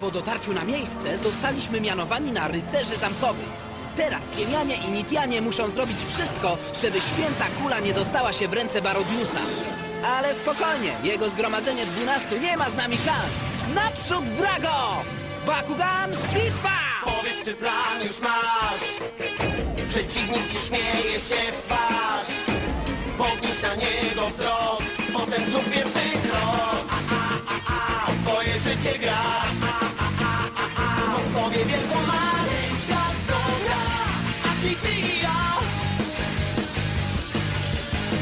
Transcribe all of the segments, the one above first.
Po dotarciu na miejsce zostaliśmy mianowani na rycerzy zamkowych. Teraz ziemianie i Nitianie muszą zrobić wszystko, żeby święta kula nie dostała się w ręce Barodiusa. Ale spokojnie, jego zgromadzenie dwunastu nie ma z nami szans. Naprzód, Drago! Bakugan, bitwa! Powiedz, czy plan już masz Przeciwnik ci śmieje się w twarz Podnieś na niego wzrok Potem zrób pierwszy krok O swoje życie grasz A nikt i ja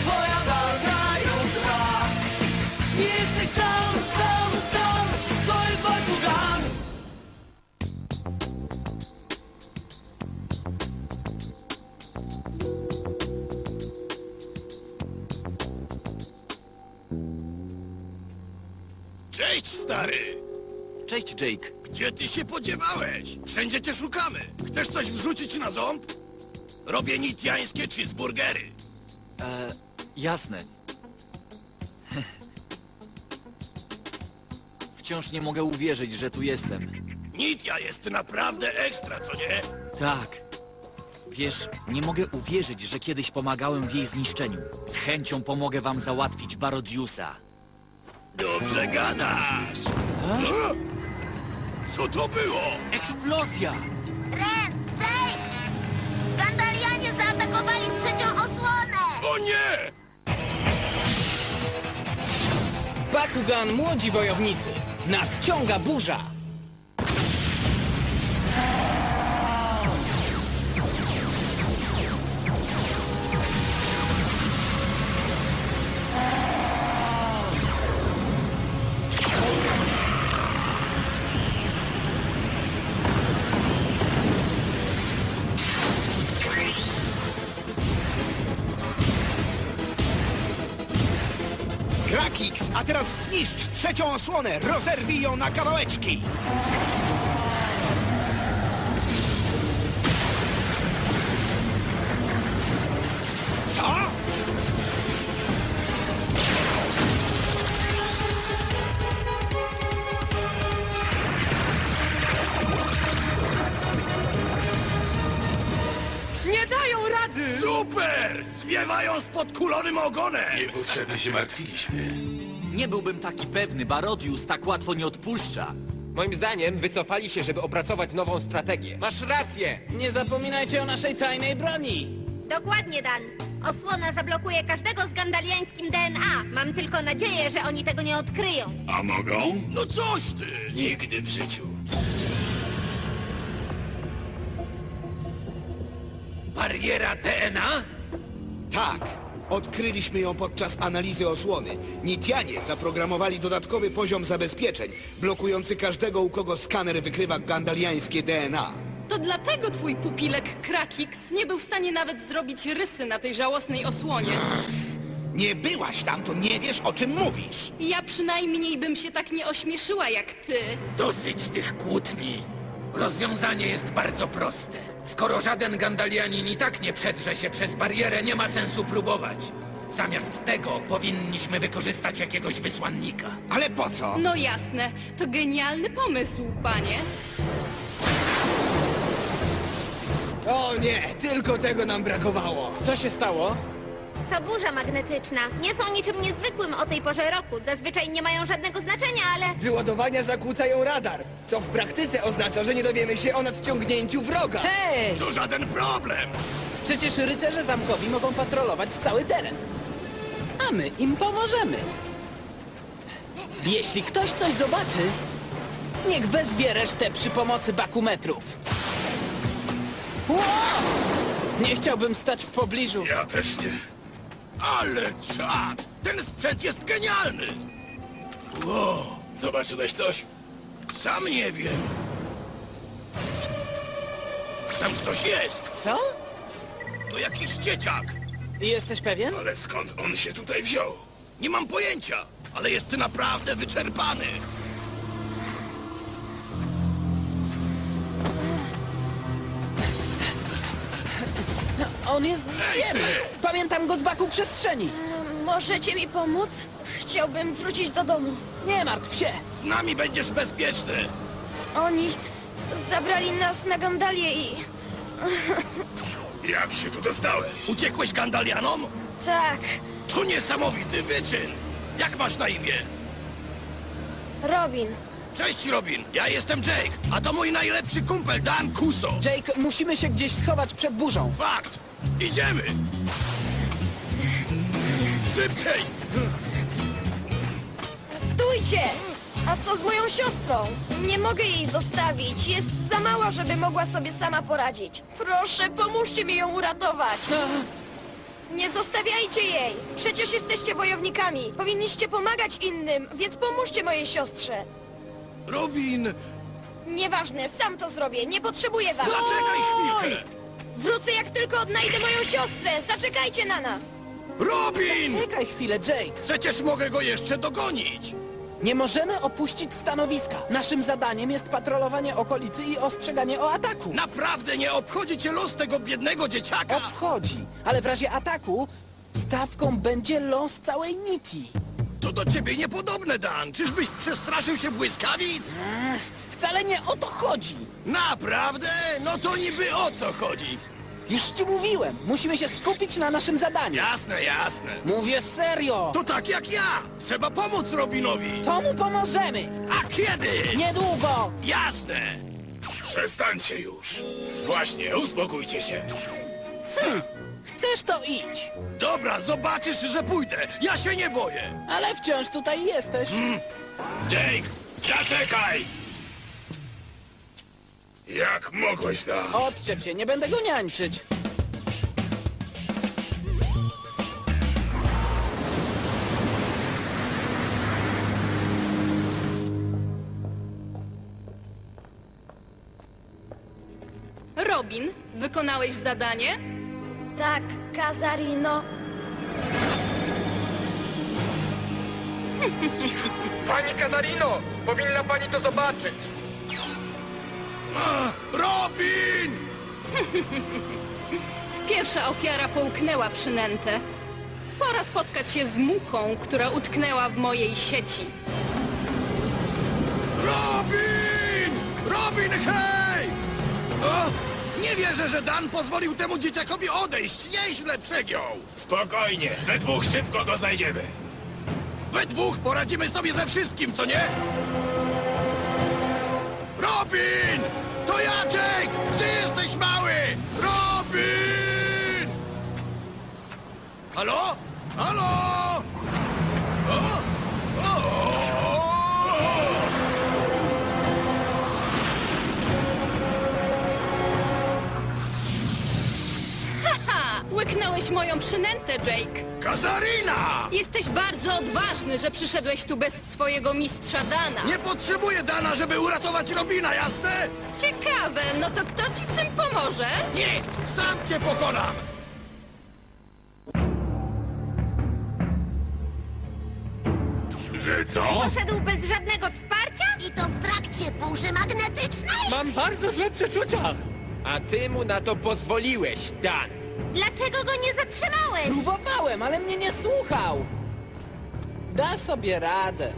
Twoja walka już trwa Nie jesteś sam, sam, sam To jest Bakugan Cześć, stary! Cześć, Jake. Gdzie ty się podziewałeś? Wszędzie cię szukamy. Chcesz coś wrzucić na ząb? Robię nitiańskie cheeseburgery. E, jasne. Wciąż nie mogę uwierzyć, że tu jestem. Nitia jest naprawdę ekstra, co nie? Tak. Wiesz, nie mogę uwierzyć, że kiedyś pomagałem w jej zniszczeniu. Z chęcią pomogę wam załatwić Barodiusa. Dobrze gadasz. O? Co to było? Eksplozja! Nie! Bakugan, młodzi wojownicy! Nadciąga burza! Krakix, a teraz zniszcz trzecią osłonę! Rozerwij ją na kawałeczki! Zwiewają z podkulonym ogonem! Niepotrzebnie się martwiliśmy. Nie byłbym taki pewny, Barodius tak łatwo nie odpuszcza. Moim zdaniem wycofali się, żeby opracować nową strategię. Masz rację! Nie zapominajcie o naszej tajnej broni! Dokładnie, Dan. Osłona zablokuje każdego z gandaliańskim DNA. Mam tylko nadzieję, że oni tego nie odkryją. A mogą? No coś ty! Nigdy w życiu. Bariera DNA? Tak. Odkryliśmy ją podczas analizy osłony. Nitianie zaprogramowali dodatkowy poziom zabezpieczeń, blokujący każdego, u kogo skaner wykrywa gandaliańskie DNA. To dlatego twój pupilek Krakix nie był w stanie nawet zrobić rysy na tej żałosnej osłonie. Nie byłaś tam, to nie wiesz, o czym mówisz. Ja przynajmniej bym się tak nie ośmieszyła jak ty. Dosyć tych kłótni. Rozwiązanie jest bardzo proste. Skoro żaden Gandalianin i tak nie przedrze się przez barierę, nie ma sensu próbować. Zamiast tego powinniśmy wykorzystać jakiegoś wysłannika. Ale po co? No jasne, to genialny pomysł, panie. O nie, tylko tego nam brakowało. Co się stało? To burza magnetyczna. Nie są niczym niezwykłym o tej porze roku. Zazwyczaj nie mają żadnego znaczenia, ale... Wyładowania zakłócają radar, co w praktyce oznacza, że nie dowiemy się o nadciągnięciu wroga. Hej! To żaden problem! Przecież rycerze zamkowi mogą patrolować cały teren. A my im pomożemy. Jeśli ktoś coś zobaczy, niech wezwie resztę przy pomocy bakumetrów. Ło! Nie chciałbym stać w pobliżu. Ja też nie. Ale czad! Ten sprzęt jest genialny! Wow, zobaczyłeś coś? Sam nie wiem. Tam ktoś jest! Co? To jakiś dzieciak! Jesteś pewien? Ale skąd on się tutaj wziął? Nie mam pojęcia, ale jest naprawdę wyczerpany. On jest z ziemi. Pamiętam go z baku przestrzeni. Możecie mi pomóc? Chciałbym wrócić do domu. Nie martw się. Z nami będziesz bezpieczny. Oni zabrali nas na Gandalię i... Jak się tu dostałeś? Uciekłeś Gandalianom? Tak, To niesamowity wyczyn! Jak masz na imię? Robin. Cześć, Robin. Ja jestem Jake, a to mój najlepszy kumpel Dan Kuso. Jake, musimy się gdzieś schować przed burzą. Fakt! Idziemy! Szybciej! Stójcie! A co z moją siostrą? Nie mogę jej zostawić. Jest za mała, żeby mogła sobie sama poradzić. Proszę, pomóżcie mi ją uratować. Nie zostawiajcie jej! Przecież jesteście wojownikami. Powinniście pomagać innym, więc pomóżcie mojej siostrze. Robin! Nieważne, sam to zrobię. Nie potrzebuję was. Zaczekaj chwilkę! Wrócę jak tylko odnajdę moją siostrę. Zaczekajcie na nas. Robin! Czekaj chwilę, Jake. Przecież mogę go jeszcze dogonić! Nie możemy opuścić stanowiska. Naszym zadaniem jest patrolowanie okolicy i ostrzeganie o ataku. Naprawdę nie obchodzi cię los tego biednego dzieciaka? Obchodzi, ale w razie ataku stawką będzie los całej Niti. To do ciebie niepodobne, Dan. Czyżbyś przestraszył się błyskawic? Wcale nie o to chodzi. Naprawdę? No to niby o co chodzi? Już ci mówiłem, musimy się skupić na naszym zadaniu. Jasne, jasne. Mówię serio. To tak jak ja. Trzeba pomóc Robinowi. To mu pomożemy. A kiedy? Niedługo. Jasne. Przestańcie już. Właśnie, uspokójcie się. Chcesz to idź. Dobra, zobaczysz, że pójdę. Ja się nie boję. Ale wciąż tutaj jesteś. Jake, zaczekaj! Jak mogłeś tam? Odczep się, nie będę go niańczyć. Robin, wykonałeś zadanie? Tak, Kazarino. Pani Kazarino! Powinna pani to zobaczyć! Robin! Pierwsza ofiara połknęła przynętę. Pora spotkać się z muchą, która utknęła w mojej sieci. Robin! Robin, hej! O, nie wierzę, że Dan pozwolił temu dzieciakowi odejść. Nieźle przegiął. Spokojnie, we dwóch szybko go znajdziemy. We dwóch poradzimy sobie ze wszystkim, co nie? Robin! To ja, Jake! Gdzie jesteś, mały? Robin! Halo? Halo? O! O! Ha! Łyknąłeś moją przynętę, Jake. Kazarina! Jesteś bardzo odważny, że przyszedłeś tu bez swojego mistrza Dana. Nie potrzebuję Dana, żeby uratować Robina, jasne? Ciekawe, no to kto ci w tym pomoże? Nikt! Sam cię pokonam! Że co? Poszedł bez żadnego wsparcia? I to w trakcie burzy magnetycznej? Mam bardzo złe przeczucia! A ty mu na to pozwoliłeś, Dan! Dlaczego go nie zatrzymałeś? Próbowałem, ale mnie nie słuchał. Da sobie radę.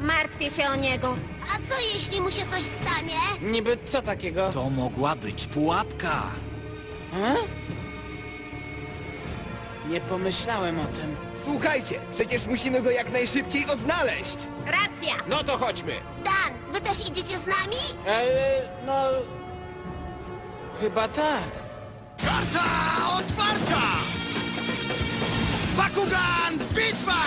Martwię się o niego. A co jeśli mu się coś stanie? Niby co takiego? To mogła być pułapka. A? Nie pomyślałem o tym. Słuchajcie, przecież musimy go jak najszybciej odnaleźć. Racja. No to chodźmy! Dan, wy też idziecie z nami? Eee, no... Chyba tak. Karta otwarcia! Bakugan bitwa!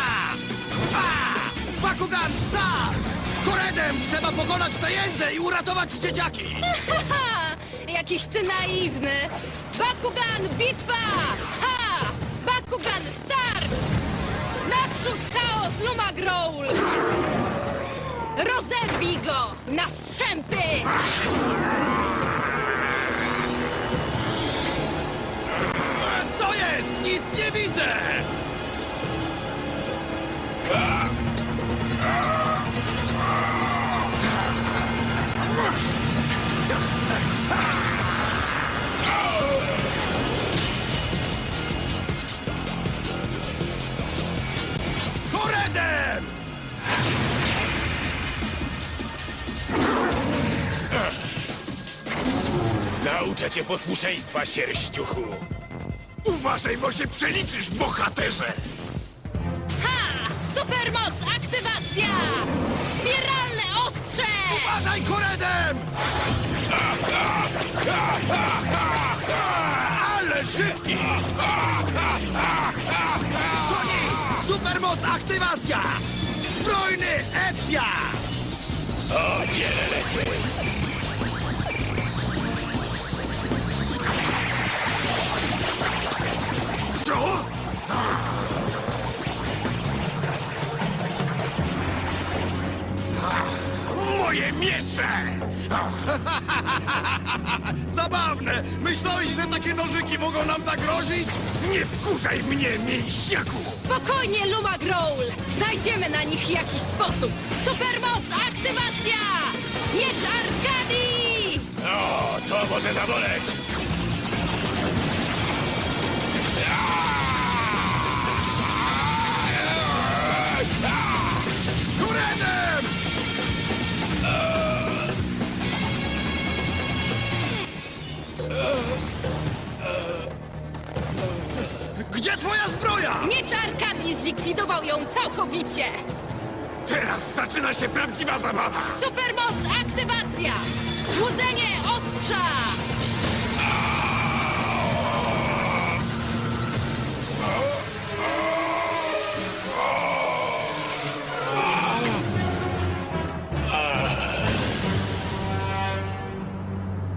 A! Bakugan start! Koredem trzeba pokonać tę jędzę i uratować dzieciaki! Jakiś ty naiwny! Bakugan bitwa! Ha! Bakugan start! Naprzód chaos Luma Growl! Rozerwij go na strzępy! Jest? Nic nie widzę! Nauczę cię posłuszeństwa, sierściuchu. Uważaj, bo się przeliczysz, bohaterze! Ha! Supermoc aktywacja! Spiralne ostrze! Uważaj, Koredem! Ale szybki! To nic! Supermoc aktywacja! Zbrojny eksja! O, wiele lepiej. Moje miecze! Zabawne! Myślałeś, że takie nożyki mogą nam zagrozić? Nie wkurzaj mnie, mięśniaku! Spokojnie, Luma Growl! Znajdziemy na nich jakiś sposób! Supermoc aktywacja! Miecz Arkadii! O, to może zaboleć. Prawdziwa zabawa! Supermoc aktywacja! Złudzenie ostrza!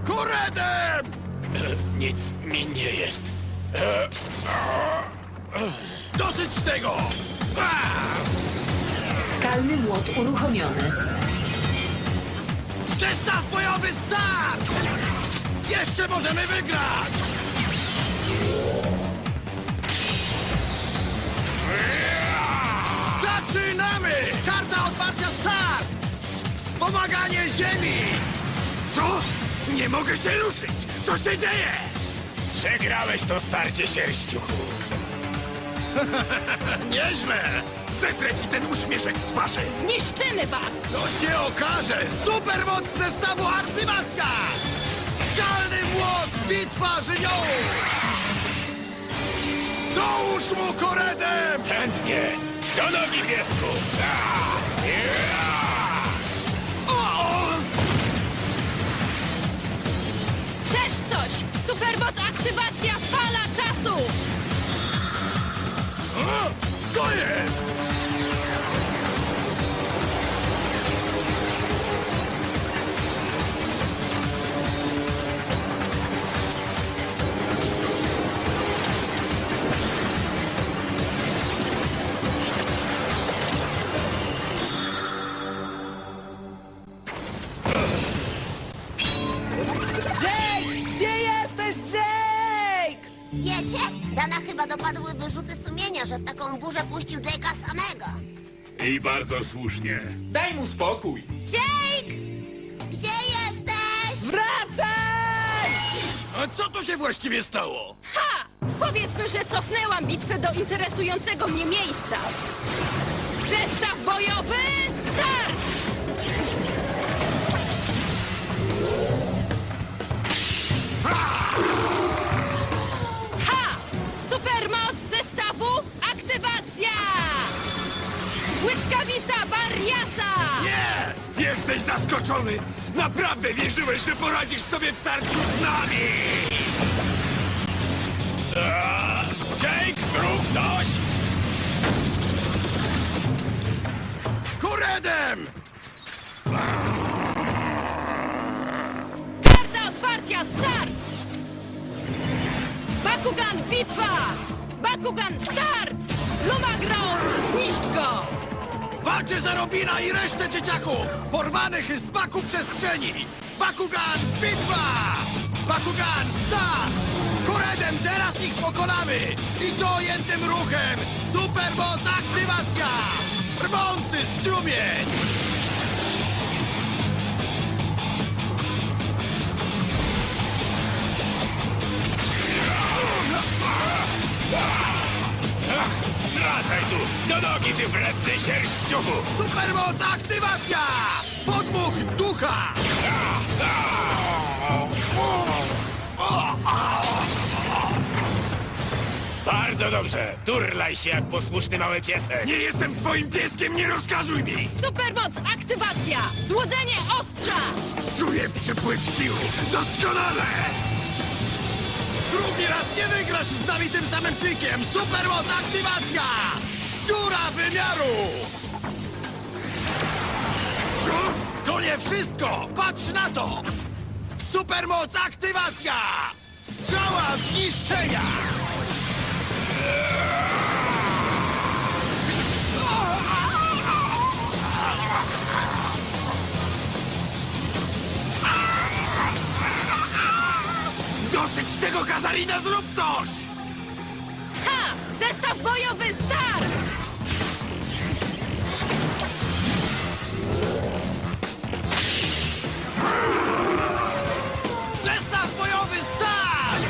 Koredem! Nic mi nie jest. Dosyć tego! A! Skalny młot uruchomiony. Zestaw bojowy start! Jeszcze możemy wygrać! Zaczynamy! Karta otwarcia start! Wspomaganie ziemi! Co? Nie mogę się ruszyć! Co się dzieje? Przegrałeś to starcie, sierściuchu. Nieźle! Zetrę ci ten uśmieszek z twarzy! Zniszczymy was! To się okaże! Supermoc zestawu aktywacja! Skalny młot, bitwa żywiołów! Dołóż mu koredem! Chętnie. Do nogi, piesku. O! Też coś! Supermoc aktywacja fala czasu! o! Jest? Bardzo słusznie. Daj mu spokój. Jake! Gdzie jesteś? Wracaj! A co tu się właściwie stało? Ha! Powiedzmy, że cofnęłam bitwę do interesującego mnie miejsca. Zestaw bojowy, Zaskoczony! Naprawdę wierzyłeś, że poradzisz sobie w starciu z nami! Jake, zrób coś! Koredem! Karta otwarcia, start! Bakugan, bitwa! Bakugan, start! Go! Walczy za Robina i resztę dzieciaków! Porwanych z baku przestrzeni! Bakugan, bitwa! Bakugan, start! Koredem teraz ich pokonamy! I to jednym ruchem! Supermoc aktywacja! Rwący strumień! Wracaj tu! Do nogi, ty wredny sierściuchu! Supermoc aktywacja! Podmuch ducha! Bardzo dobrze. Turlaj się jak posłuszny mały piesek. Nie jestem twoim pieskiem, nie rozkazuj mi! Supermoc aktywacja! Złodzenie ostrza! Czuję przypływ sił. Doskonale! Drugi raz nie wygrasz z nami tym samym trikiem! Supermoc aktywacja! Dziura wymiaru! Co? To nie wszystko! Patrz na to! Supermoc aktywacja! Strzała zniszczenia! Kazarina, zrób coś! Ha! Zestaw bojowy start! Zestaw bojowy start!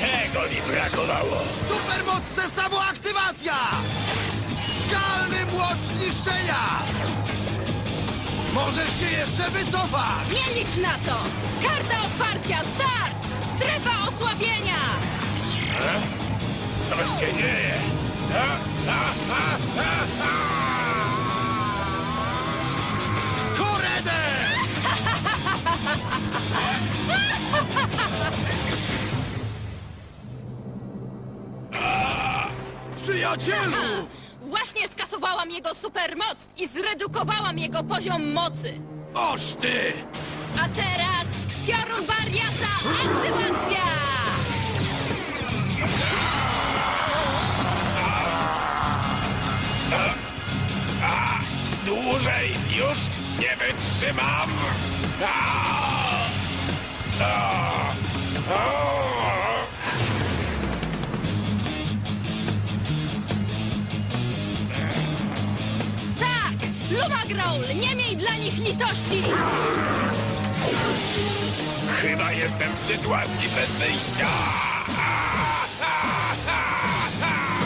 Tego mi brakowało. Supermoc zestawu aktywacja! Skalny młot zniszczenia! Możesz się jeszcze wycofać! Nie licz na to! Karta otwarcia start! Strefa osłabienia! Co się dzieje? Ha, ha, ha, ha, ha! Koredę! Przyjacielu! Właśnie skasowałam jego supermoc i zredukowałam jego poziom mocy. Oż ty! A teraz piorun wariata aktywacja! Dłużej już nie wytrzymam! A! A! A! Litości! Chyba jestem w sytuacji bez wyjścia!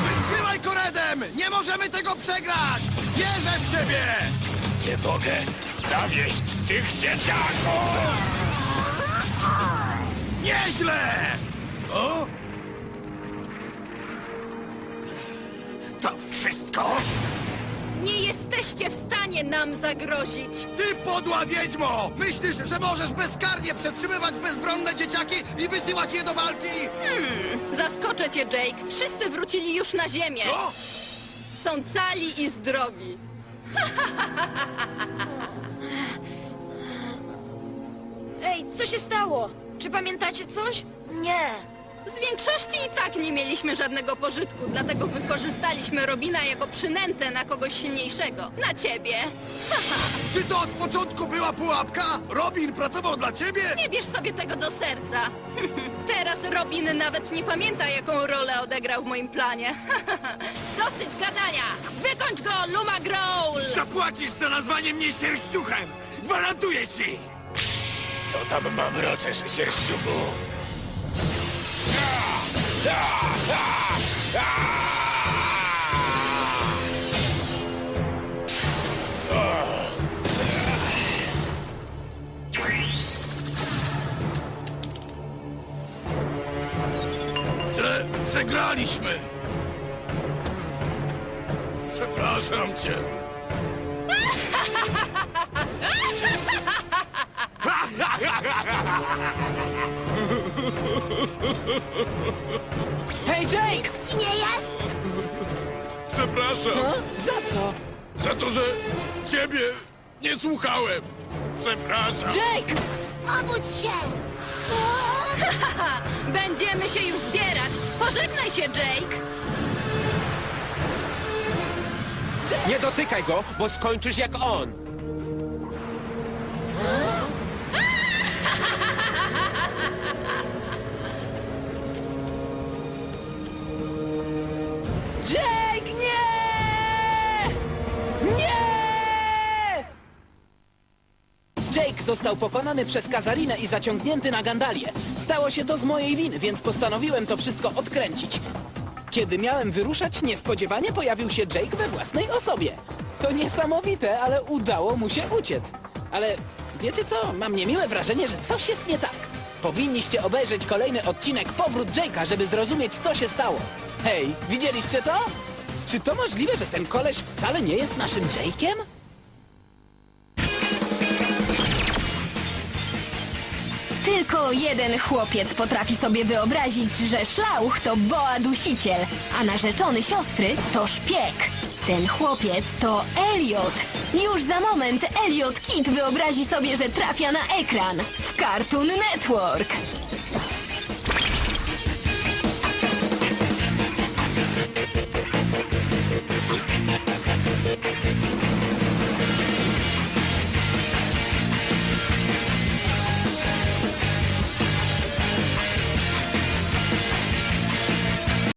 Wytrzymaj Koredem! Nie możemy tego przegrać! Wierzę w ciebie! Nie mogę zawieść tych dzieciaków! Nieźle! O? To wszystko? Nie jesteście w stanie nam zagrozić! Ty podła wiedźmo! Myślisz, że możesz bezkarnie przetrzymywać bezbronne dzieciaki i wysyłać je do walki? Hmm, zaskoczę cię, Jake. Wszyscy wrócili już na ziemię. Co? Są cali i zdrowi. Ej, co się stało? Czy pamiętacie coś? Nie. Z większości i tak nie mieliśmy żadnego pożytku, dlatego wykorzystaliśmy Robina jako przynętę na kogoś silniejszego. Na ciebie. Czy to od początku była pułapka? Robin pracował dla ciebie? Nie bierz sobie tego do serca. Teraz Robin nawet nie pamięta, jaką rolę odegrał w moim planie. Dosyć gadania! Wykończ go, Luma Growl! Zapłacisz za nazwanie mnie sierściuchem! Gwarantuję ci! Co tam mam roczesz, sierściuchu? Prze przegraliśmy. Przepraszam cię. Hej, Jake! Ci nie jest? Przepraszam A? Za co? za to, że ciebie nie słuchałem. Przepraszam. Jake! Obudź się! Będziemy się już zbierać. Pożegnaj się, Jake. Nie dotykaj go, bo skończysz jak on. Został pokonany przez Kazarinę i zaciągnięty na Gandalię. Stało się to z mojej winy, więc postanowiłem to wszystko odkręcić. Kiedy miałem wyruszać, niespodziewanie pojawił się Jake we własnej osobie. To niesamowite, ale udało mu się uciec. Ale wiecie co? Mam niemiłe wrażenie, że coś jest nie tak. Powinniście obejrzeć kolejny odcinek Powrót Jake'a, żeby zrozumieć, co się stało. Hej, widzieliście to? Czy to możliwe, że ten koleś wcale nie jest naszym Jake'em? Tylko jeden chłopiec potrafi sobie wyobrazić, że szlauch to boa dusiciel, a narzeczony siostry to szpieg. Ten chłopiec to Elliot. Już za moment Elliot Kid wyobrazi sobie, że trafia na ekran w Cartoon Network.